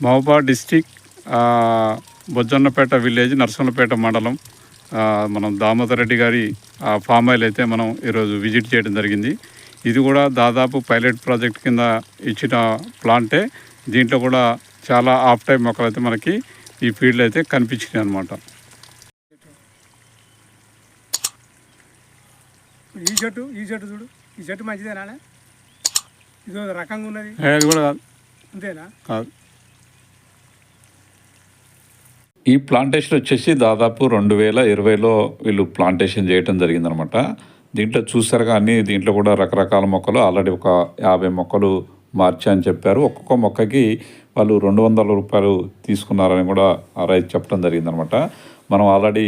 మహబాద్ district బొజ్జన్నపేట village Narasimhapeta మండలం మనం దామోదర్ రెడ్డి గారి ఆ, ఫామ్ ఆయిల్ అయితే మనం ఈరోజు విజిట్ చేయడం జరిగింది. ఇది కూడా దాదాపు పైలట్ ప్రాజెక్ట్ కింద ఇచ్చిన ప్లాంటే. దీంట్లో కూడా చాలా ఆఫ్ టైం మొక్కలు అయితే మనకి ఈ ఫీల్డ్ అయితే కనిపించినాయి అనమాట ఈ చెట్టు ఈ చెట్టు చూడు. ఈ చెట్టు మంచిదేనా ఇది రకంగా ఉన్నది. కూడా అంతేనా? కాదు. ఈ ప్లాంటేషన్ వచ్చేసి దాదాపు రెండు వేల ఇరవైలో వీళ్ళు ప్లాంటేషన్ చేయటం జరిగిందనమాట. దీంట్లో చూసారుగా కానీ దీంట్లో కూడా రకరకాల మొక్కలు ఆల్రెడీ ఒక యాభై మొక్కలు మార్చా అని చెప్పారు. ఒక్కొక్క మొక్కకి వాళ్ళు రెండు వందల రూపాయలు తీసుకున్నారని కూడా ఆ రైతు చెప్పడం జరిగిందనమాట. మనం ఆల్రెడీ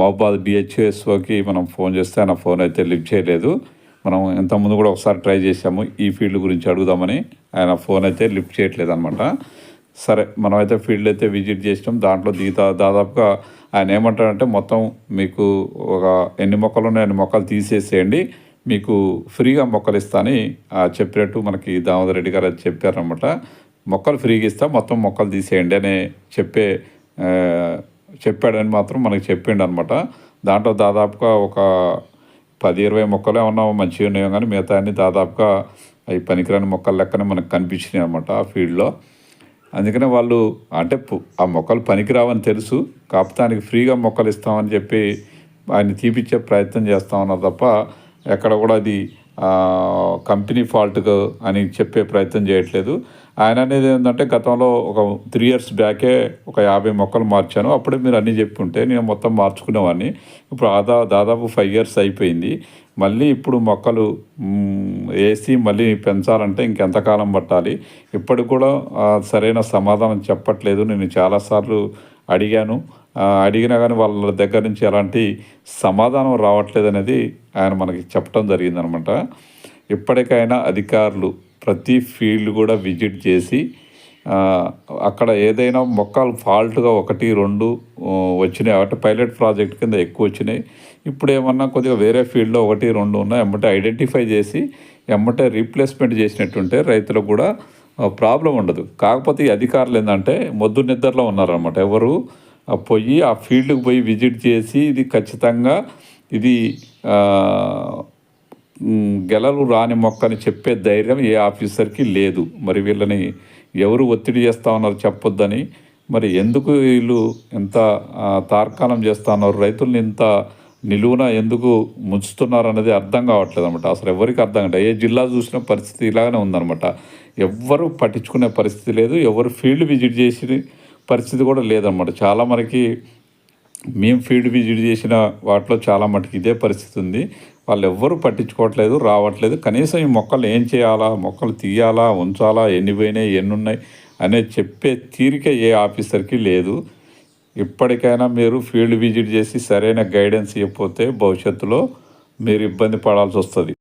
మహబాద్ బిహెచ్ఎస్ఓకి మనం ఫోన్ చేస్తే ఆయన ఫోన్ అయితే లిఫ్ట్ చేయలేదు. మనం ఇంతకుముందు కూడా ఒకసారి ట్రై చేసాము ఈ ఫీల్డ్ గురించి అడుగుదామని ఆయన ఫోన్ అయితే లిఫ్ట్ చేయట్లేదు అనమాట సరే మనమైతే ఫీల్డ్ అయితే విజిట్ చేసినాం. దాంట్లో దిగుతా దాదాపుగా ఆయన ఏమంటాడంటే మొత్తం మీకు ఒక ఎన్ని మొక్కలు ఉన్నాయో అన్ని మొక్కలు తీసేసేయండి. మీకు ఫ్రీగా మొక్కలు ఇస్తాని ఆ, చెప్పినట్టు మనకి దామోదర్ రెడ్డి గారు అది చెప్పారనమాట మొక్కలు ఫ్రీగా ఇస్తా మొత్తం మొక్కలు తీసేయండి అని చెప్పే చెప్పాడని మాత్రం మనకి చెప్పిండు అనమాట దాంట్లో దాదాపుగా ఒక పది ఇరవై మొక్కలే ఉన్నా మంచిగా ఉన్నాయో కానీ మిగతా అన్ని దాదాపుగా అవి పనికిరాని మొక్కల లెక్కనే మనకు కనిపించినాయి అనమాట ఆ ఫీల్డ్లో. అందుకనే వాళ్ళు అంటే ఆ మొక్కలు పనికిరావని తెలుసు కాకపోతే ఫ్రీగా మొక్కలు ఇస్తామని చెప్పి ఆయన తీపిచ్చే ప్రయత్నం చేస్తామన్నారు తప్ప ఎక్కడ కూడా అది కంపెనీ ఫాల్ట్ అని చెప్పే ప్రయత్నం చేయట్లేదు. ఆయన అనేది ఏంటంటే గతంలో ఒక త్రీ ఇయర్స్ బ్యాకే ఒక యాభై మొక్కలు మార్చాను. అప్పుడే మీరు అన్నీ చెప్పి ఉంటే నేను మొత్తం మార్చుకునేవాడిని. ఇప్పుడు ఆదా దాదాపు ఫైవ్ ఇయర్స్ అయిపోయింది. మళ్ళీ ఇప్పుడు మొక్కలు ఏసీ వేసి మళ్ళీ పెంచాలంటే ఇంకెంతకాలం పట్టాలి? ఇప్పటికి కూడా సరైన సమాధానం చెప్పట్లేదు. నేను చాలాసార్లు అడిగాను. అడిగినా కానీ వాళ్ళ దగ్గర నుంచి ఎలాంటి సమాధానం రావట్లేదు అనేది ఆయన మనకి చెప్పడం జరిగిందనమాట. ఇప్పటికైనా అధికారులు ప్రతి ఫీల్డ్ కూడా విజిట్ చేసి అక్కడ ఏదైనా మొక్కలు ఫాల్ట్గా ఒకటి రెండు వచ్చినాయి. అంటే పైలట్ ప్రాజెక్ట్ కింద ఎక్కువ వచ్చినాయి. ఇప్పుడు ఏమన్నా కొద్దిగా వేరే ఫీల్డ్లో ఒకటి రెండు ఉన్నాయి. అంటే ఐడెంటిఫై చేసి ఎమ్మటే రీప్లేస్మెంట్ చేసినట్టుంటే రైతులకు కూడా ప్రాబ్లం ఉండదు. కాకపోతే ఈ అధికారులు ఏంటంటే మొద్దు నిద్రలో ఉన్నారనమాట ఎవరు పోయి ఆ ఫీల్డ్కి పోయి విజిట్ చేసి ఇది ఖచ్చితంగా ఇది గెలలు రాని మొక్క అని చెప్పే ధైర్యం ఏ ఆఫీసర్కి లేదు. మరి వీళ్ళని ఎవరు ఒత్తిడి చేస్తా ఉన్నారు చెప్పొద్దని. మరి ఎందుకు వీళ్ళు ఇంత తార్కాణం చేస్తా ఉన్నారు? రైతుల్ని ఇంత నిలువున ఎందుకు ముంచుతున్నారు అనేది అర్థం కావట్లేదు అనమాట అసలు ఎవరికి అర్థం కావట్లేదు. ఏ జిల్లా చూసిన పరిస్థితి ఇలాగనే ఉందన్నమాట. ఎవ్వరు పట్టించుకునే పరిస్థితి లేదు. ఎవరు ఫీల్డ్ విజిట్ చేసిన పరిస్థితి కూడా లేదన్నమాట. చాలా మనకి మేము ఫీల్డ్ విజిట్ చేసిన వాటిలో చాలా మటుకు ఇదే పరిస్థితి ఉంది. వాళ్ళు ఎవ్వరూ పట్టించుకోవట్లేదు రావట్లేదు. కనీసం ఈ మొక్కలు ఏం చేయాలా మొక్కలు తీయాలా ఉంచాలా ఎన్ని పోయినాయి ఎన్ని ఉన్నాయి అనేది చెప్పే తీరిక ఏ ఆఫీసర్కి లేదు. ఇప్పటికైనా మీరు ఫీల్డ్ విజిట్ చేసి సరైన గైడెన్స్ ఇవ్వకపోతే భవిష్యత్తులో మీరు ఇబ్బంది పడాల్సి వస్తుంది.